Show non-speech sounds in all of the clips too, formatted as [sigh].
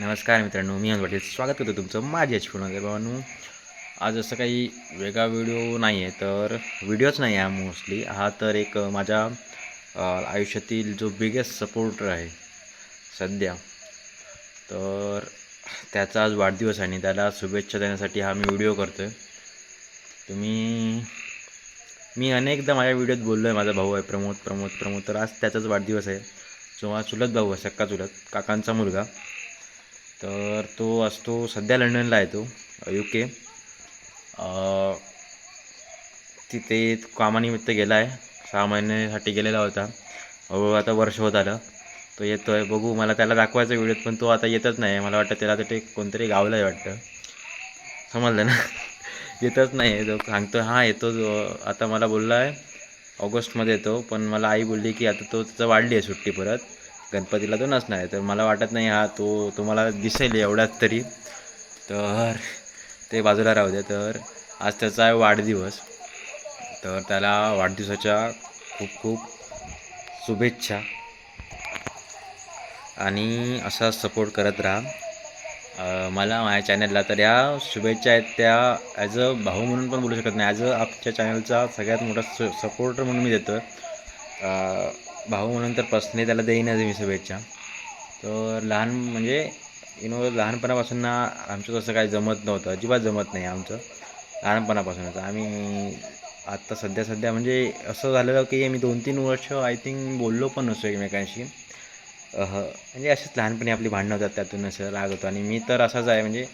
नमस्कार मित्रांनो मी आज पाटील. स्वागत करतो तुमचं माझ्या एच फोनमध्ये बाबांनो आज असं काही वेगळा व्हिडिओ नाही आहे तर व्हिडिओच नाही आहे मोस्टली हा तर एक माझ्या आयुष्यातील जो बिगेस्ट सपोर्टर आहे सध्या. तर त्याचा आज वाढदिवस आहे आणि त्याला शुभेच्छा देण्यासाठी हा मी व्हिडिओ करतो आहे तुम्ही मी अनेकदा माझ्या व्हिडिओत बोललो आहे माझा भाऊ आहे प्रमोद प्रमोद प्रमोद. तर आज त्याचाच वाढदिवस आहे. जो माझा चुलत भाऊ आहे सक्का चुलत काकांचा मुलगा. तर तो असतो सध्या लंडनला आहे तो यू के तिथे कामानिमित्त गेला आहे. सहा महिन्यासाठी गेलेला होता. हळूहळू आता वर्ष होत आलं. तो येतो आहे बघू मला त्याला दाखवायचं व्हिडिओत पण तो आता येतच नाही. मला वाटतं त्याला ते कोणतरी गावलं आहे वाटतं. समजलं ना? [laughs] येतच नाही आहे तो. सांगतो हां येतो आता मला बोलला आहे. ऑगस्टमध्ये येतो पण मला आई बोलली की आता तो त्याचं वाढली आहे सुट्टी परत. गणपतीला तो नसणार आहे. तर मला वाटत नाही हा तो तुम्हाला दिसेल एवढ्यात तरी. तर ते बाजूला राहू दे तर आज त्याचा आहे वाढदिवस. तर त्याला वाढदिवसाच्या खूप खूप शुभेच्छा. आणि असा सपोर्ट करत राहा. मला माझ्या चॅनलला तर या शुभेच्छा आहेत त्या ॲज अ भाऊ म्हणून पण बोलू शकत नाही. ॲज अ आमच्या चॅनलचा सगळ्यात मोठा स सपोर्टर म्हणून मी देतो भाऊ म्हणून तर पर्सनली त्याला देईनच मी शुभेच्छा. तर लहान म्हणजे यु नो लहानपणापासून ना आमचं तसं काही जमत नव्हतं अजिबात जमत नाही आमचं लहानपणापासूनच. आम्ही आत्ता सध्या सध्या म्हणजे असं झालेलं की मी दोन तीन वर्ष आय थिंक बोललो पण नसतो एकमेकांशी. अह, म्हणजे असेच लहानपणी आपली भांडणं होतात त्यातून असं राग होतो. आणि मी तर असाच आहे म्हणजे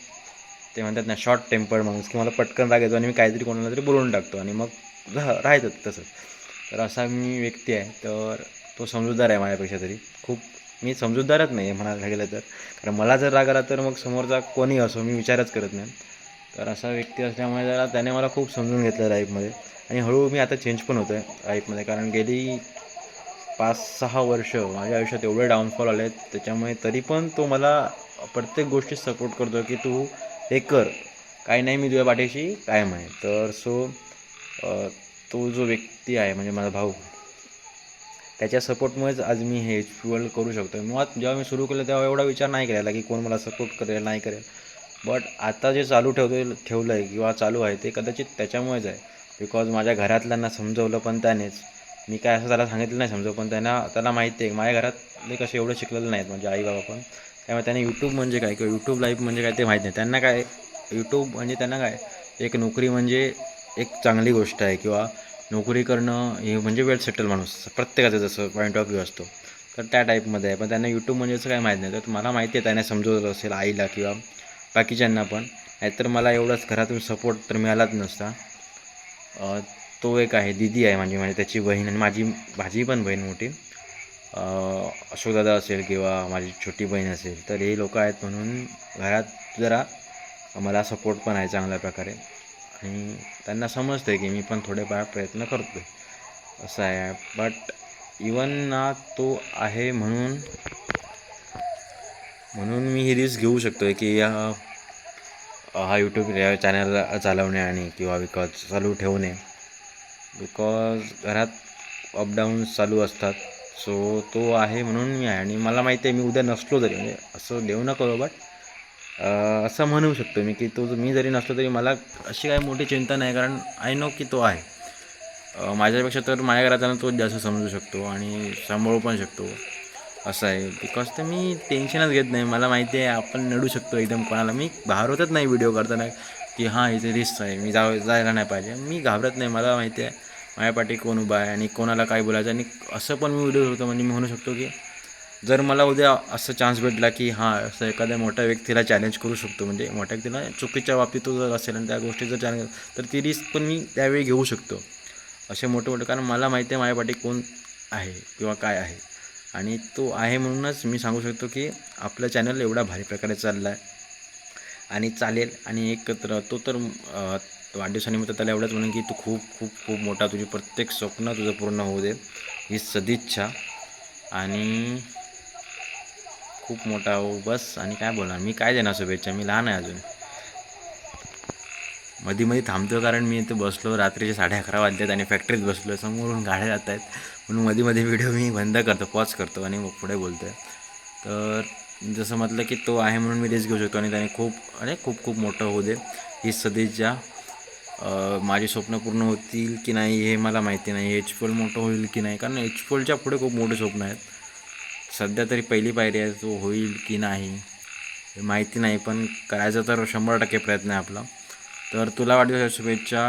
ते म्हणतात ना शॉर्ट टेम्पर माणूस की मला पटकन राग येतो आणि मी काहीतरी कोणाला तरी बोलून टाकतो आणि मग राह राहतं तसं. तर असा मी व्यक्ती आहे. तर तो समजूतदार आहे माझ्यापेक्षा तरी. खूप मी समजूतदारच नाही आहे म्हणायला गेलं तर. कारण मला जर राग आला तर मग समोरचा कोणी असो मी विचारच करत नाही. तर असा व्यक्ती असल्यामुळे जरा त्याने मला खूप समजून घेतलं लाईफमध्ये आणि हळूहळू मी आता चेंज पण होतो आहे लाईफमध्ये कारण गेली पाच सहा वर्ष माझ्या आयुष्यात एवढे डाऊनफॉल आले आहेत त्याच्यामुळे तरी पण तो मला प्रत्येक गोष्टीत सपोर्ट करतो की तू हे कर. काही नाही मी तुझ्या पाठीशी कायम आहे. तर सो तो जो व्यक्ती आहे म्हणजे माझा भाऊ त्याच्या सपोर्टमुळेच आज मी हे फ्युअल करू शकतो मुळात जेव्हा मी सुरू केलं तेव्हा एवढा विचार नाही केलेला की कोण मला सपोर्ट करेल नाही करेल. बट आता जे चालू ठेवतो ठेवलं आहे किंवा चालू आहे ते कदाचित त्याच्यामुळेच आहे. बिकॉज माझ्या घरातल्यांना समजवलं पण त्यानेच. मी काय असं त्याला सांगितलं नाही समजव पण त्यांना त्याला माहिती आहे. माझ्या घरातले कसे एवढं शिकलेले नाहीत म्हणजे आई बाबा पण. त्यामुळे त्यांना यूट्यूब म्हणजे काय किंवा यूट्यूब लाईफ म्हणजे काय ते माहीत नाही. त्यांना काय यूट्यूब म्हणजे त्यांना काय एक नोकरी म्हणजे एक चांगली गोष्ट आहे किंवा नोकरी करणं हे म्हणजे वेल सेटल माणूस प्रत्येकाचं जसं पॉईंट ऑफ व्ह्यू असतो. तर त्या टाईपमध्ये आहे. पण त्यांना यूट्यूब म्हणजे असं काय माहीत नाही. तर मला माहिती आहे त्यांना समजवलं असेल आईला किंवा बाकीच्यांना पण. नाहीतर मला एवढाच घरातून सपोर्ट तर मिळालाच नसता. तो एक आहे दिदी आहे माझी म्हणजे त्याची बहीण आणि माझी माझी पण बहीण मोठी. अशोकदादा असेल किंवा माझी छोटी बहीण असेल. तर हे लोक आहेत म्हणून घरात जरा मला सपोर्ट पण आहे चांगल्या प्रकारे. आणि त्यांना समजतं आहे की मी पण थोडेफार प्रयत्न करतो आहे असं आहे. बट इवन ना तो आहे म्हणून म्हणून मी ही रिस्क घेऊ शकतो आहे की या हा यूट्यूब चॅनल चालवणे आणि किंवा बिकॉज चालू ठेवणे. बिकॉज घरात अपडाऊन चालू असतात. सो तो आहे म्हणून मी आहे. आणि मला माहिती आहे मी उद्या नसलो तरी. म्हणजे असं देऊ नको बट असं म्हणू शकतो मी की तो मी जरी नसलो तरी मला अशी काही मोठी चिंता नाही कारण आय नो की तो आहे. माझ्यापेक्षा तर माझ्या घरात तोच जास्त समजू शकतो आणि सांभाळू पण शकतो. असं आहे. बिकॉज तर मी टेन्शनच घेत नाही. मला माहिती आहे आपण नडू शकतो एकदम कोणाला. मी घाबरतच नाही व्हिडिओ करताना की हां इथे रिस्क आहे. मी जाव जायला नाही पाहिजे. मी घाबरत नाही. मला माहिती आहे माझ्यापाठी कोण उभा आहे आणि कोणाला काय बोलायचं आणि असं पण मी व्हिडिओ होतो म्हणजे मी म्हणू शकतो की जर मला उद्या असं चान्स भेटला की हां असं एखाद्या मोठ्या व्यक्तीला चॅलेंज करू शकतो म्हणजे मोठ्या व्यक्तीला चुकीच्या बाबतीत तो जर असेल आणि त्या गोष्टी जर चॅलेंज तर ती रिस्क पण मी त्यावेळी घेऊ शकतो. असे मोठे मोठे कारण मला माहिती आहे माझ्या पाठी कोण आहे किंवा काय आहे. आणि तो आहे म्हणूनच मी सांगू शकतो की आपलं चॅनल एवढा भारी प्रकारे चालला आहे आणि चालेल आणि एकत्र तो तर वाढदिवसानिमित्त त्याला एवढंच म्हणून की तू खूप खूप खूप मोठा तुझी प्रत्येक स्वप्न तुझं पूर्ण होऊ दे. ही सदिच्छा. आणि खूप मोठा हो बस. आणि काय बोलणार? मी काय देणार शुभेच्छा? मी लहान आहे अजून. मध्ये मध्ये थांबतो कारण मी इथे बसलो रात्रीचे साडे अकरा वाजलेत आणि फॅक्टरीत बसलो समोरून गाड्या जात आहेत. म्हणून मध्ये मध्ये व्हिडिओ मी बंद करतो पॉज करतो आणि मग पुढे बोलतो आहे तर जसं म्हटलं की तो आहे म्हणून मी रिस्क घेऊ शकतो आणि त्याने खूप अरे खूप खूप मोठं होऊ दे. ही सदिच्छा. माझी स्वप्न पूर्ण होतील की नाही हे मला माहिती नाही. एच पोल मोठं होईल की नाही? कारण एच पोलच्या पुढे खूप मोठे स्वप्न आहेत. सध्या तरी पहिली पायरी आहे तो होईल की नाही माहिती नाही पण करायचा तर शंभर टक्के प्रयत्न आहे आपला. तर तुला वाढदिवसाच्या शुभेच्छा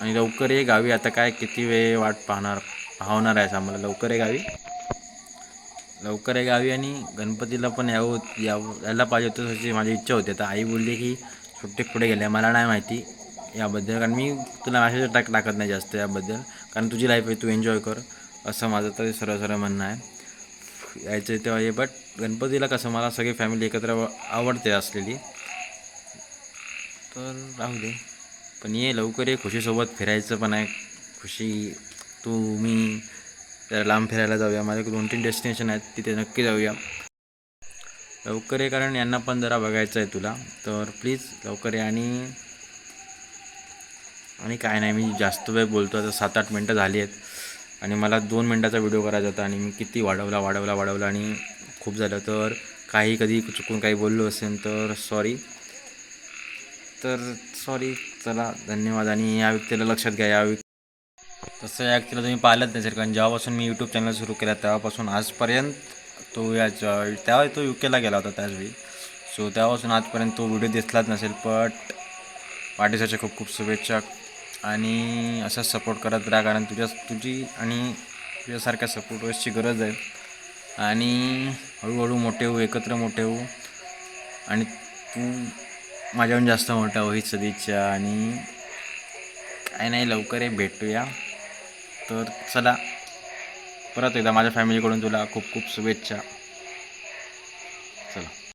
आणि लवकर ये गावी. आता काय किती वेळ वाट पाहणार पाहणार आहेस आम्हाला? लवकर ये गावी. लवकर ये गावी आणि गणपतीला पण यावं यावं यायला पाहिजे होतं अशी माझी इच्छा होती. आता आई बोलली की सुट्टी पुढे गेल्या मला नाही माहिती याबद्दल कारण मी तुला मॅसेज टाक टाकत नाही जास्त याबद्दल. कारण तुझी लाईफ आहे तू एन्जॉय कर. असं माझं तरी सरळ सरळ म्हणणं आहे. यायचं तेव्हा ये. बट गणपतीला कसं मला सगळी फॅमिली एकत्र आवडते असलेली. तर राहू दे. पण ये लवकर ये खुशीसोबत फिरायचं पण आहे. खुशी तू मी जरा लांब फिरायला जाऊया. माझ्याकडे दोन तीन डेस्टिनेशन आहेत तिथे नक्की जाऊया. लवकर ये कारण यांना पण जरा बघायचं आहे तुला. तर प्लीज लवकर ये. आणि आणि काय नाही मी जास्त वेळ बोलतो आता सात आठ मिनटं झाली आहेत. आणि मला दोन मिनटाचा व्हिडिओ करायचा होता आणि मी किती वाढवला वाढवला वाढवला आणि खूप झालं. तर काही कधी चुकून काही बोललो असेल तर सॉरी तर सॉरी चला धन्यवाद. आणि या व्यक्तीला लक्षात घ्या या व्यक्ती तसं या व्यक्तीला तुम्ही पाहिलंच नसेल कारण जेव्हापासून मी यूट्यूब चॅनल सुरू केला तेव्हापासून आजपर्यंत तो याच्या तेव्हा तो यू केला गेला होता त्याचवेळी सो तेव्हापासून आजपर्यंत तो व्हिडिओ दिसलाच नसेल बट वाढदिवसाच्या खूप खूप शुभेच्छा. आणि असा सपोर्ट करत राहा कारण तुझ्या तुझी आणि तुझ्यासारख्या सपोर्टर्सची गरज आहे. आणि हळूहळू मोठे होऊ एकत्र मोठे होऊ. आणि तू माझ्याहून जास्त मोठा हो सदिच्छा आणि काय नाही लवकर आहे भेटूया. तर चला परत एकदा माझ्या फॅमिलीकडून तुला खूप खूप शुभेच्छा. चला.